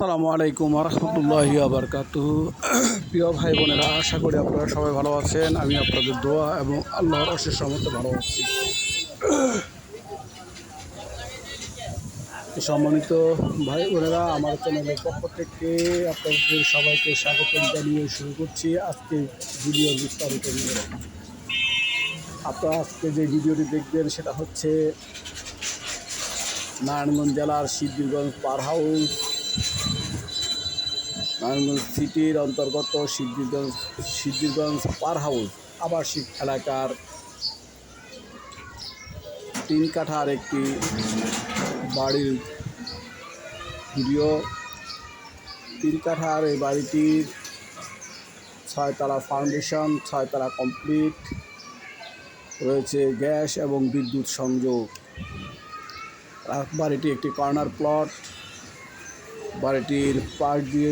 আসসালামু আলাইকুম রহমতুল্লাহি আবরকাত প্রিয় ভাই বোনেরা, আশা করি আপনারা সবাই ভালো আছেন। আমি আপনাদের দোয়া এবং আল্লাহর অশেষ রহমতে ভালো আছি। সম্মানিত ভাই বোনেরা, আমার চ্যানেলের পক্ষ থেকে আপনাদের সবাইকে স্বাগত জানিয়ে শুরু করছি আজকে ভিডিও বিস্তারিত বিবরণ আপনারা আজকে যে ভিডিওটি দেখবেন সেটা হচ্ছে নারায়ণগঞ্জ জেলার সিদ্ধিরগঞ্জ পার হাউস নারায়ণগঞ্জ সিটির অন্তর্গত সিদ্ধিরগঞ্জ সিদ্ধিরগঞ্জ পার হাউস আবাসিক এলাকার তিন কাঠার একটি বাড়ির ভিডিও। তিন কাঠার এই বাড়িটির ছয়তলা ফাউন্ডেশন, ছয়তলা কমপ্লিট। রয়েছে গ্যাস এবং বিদ্যুৎ সংযোগ। বাড়িটি একটি কর্নার প্লট। বাড়িটির পাশ দিয়ে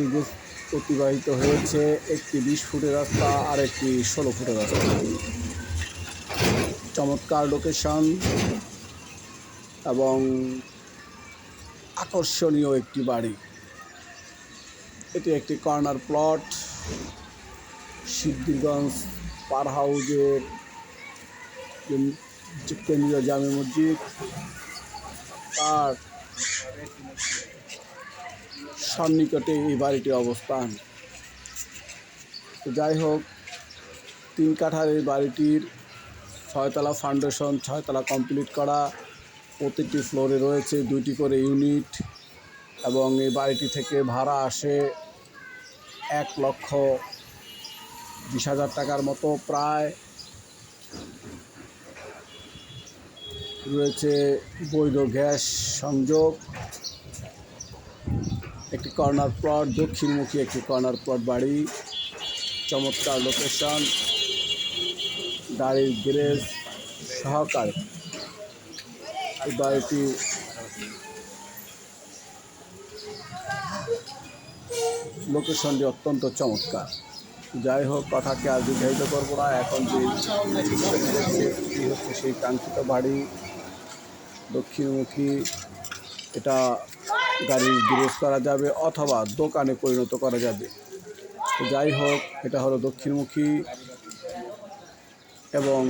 অতিবাহিত হয়েছে, একটি বিশ ফুটের রাস্তা আর একটি ষোলো ফুটের রাস্তা। চমৎকার লোকেশন এবং আকর্ষণীয় একটি বাড়ি। এটি একটি কর্নার প্লট সিদ্ধিরগঞ্জ পার হাউজের কেন্দ্রীয় জামে মসজিদ। তার সন্নিকটে এই বাড়িটির অবস্থান। যাই হোক, তিন কাঠার এই বাড়িটির ছয়তলা ফাউন্ডেশন, ছয়তলা কমপ্লিট করা, প্রতিটি ফ্লোরে রয়েছে দুইটি করে ইউনিট এবং এই বাড়িটি থেকে ভাড়া আসে এক লক্ষ বিশ হাজার টাকার মতো প্রায়। রয়েছে বৈধ গ্যাস সংযোগ। কর্নার প্লট, দক্ষিণমুখী একটি কর্নার প্লট বাড়ি, চমৎকার লোকেশন গাড়ির গ্যারেজ সহকারে। এই বাড়িটি লোকেশনটি অত্যন্ত চমৎকার। যাই হোক, কথাকে আর দীর্ঘায়িত করব না। এখন যে হচ্ছে সেই কাঙ্ক্ষিত বাড়ি। দক্ষিণমুখী, এটা গাড়ির গ্যারেজ করা যাবে অথবা দোকানে পরিণত করা যাবে। তো যাই হোক, এটা হলো দক্ষিণমুখী এবং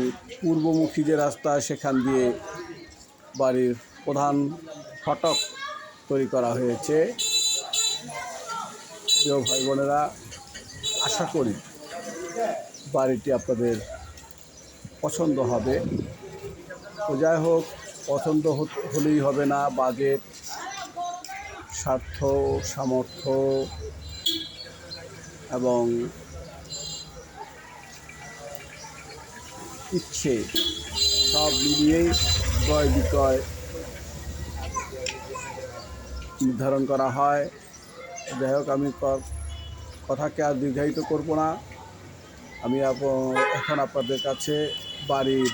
পূর্বমুখী যে রাস্তা, সেখান দিয়ে বাড়ির প্রধান ফটক তৈরি করা হয়েছে। প্রিয় ভাই বোনেরা, আশা করি বাড়িটি আপনাদের পছন্দ হবে। তো যাই হোক, পছন্দ হলেই হবে না, বাজেট স্বার্থ, সামর্থ্য এবং ইচ্ছে সব মিলিয়েই ক্রয় বিক্রয় নির্ধারণ করা হয়। যাই হোক, আমি কথাকে আর দীর্ঘায়িত করব না। আমি এখন আপনাদের কাছে বাড়ির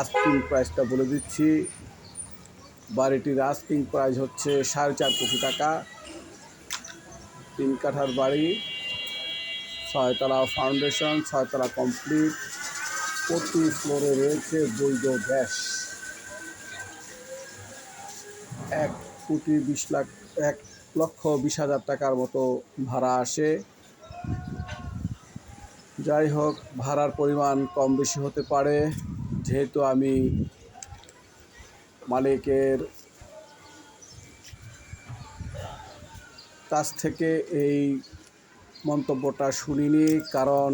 আস্কিং প্রাইসটা বলে দিচ্ছি। বাড়িটির আস্কিং প্রাইস হচ্ছে সাড়ে চার কোটি টাকা। তিন কাঠার বাড়ি, ছয়তলা ফাউন্ডেশন ছয়তলা কমপ্লিট প্রতি ফ্লোরে রয়েছে বৈধ গ্যাস। এক কোটি বিশ লাখ, এক লক্ষ বিশ হাজার টাকার মতো ভাড়া আসে। যাই হোক, ভাড়ার পরিমাণ কম বেশি হতে পারে। যেহেতু আমি মালিকের কাছ থেকে এই মন্তব্যটা শুনিনি, কারণ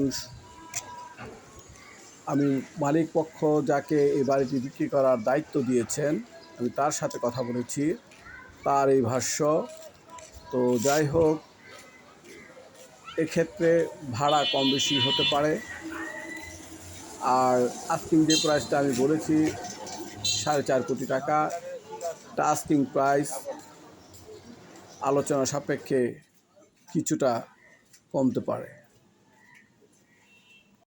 আমি মালিক পক্ষ যাকে এই বাড়িটি বিক্রি করার দায়িত্ব দিয়েছেন, আমি তার সাথে কথা বলেছি, তার এই ভাষ্য। তো যাই হোক, এক্ষেত্রে ভাড়া কম বেশি হতে পারে। আর আস্কিং যে প্রাইসটা আমি বলেছি সাড়ে চার কোটি টাকা। টাস্কিং প্রাইস আলোচনা সাপেক্ষে কিছুটা কমতে পারে।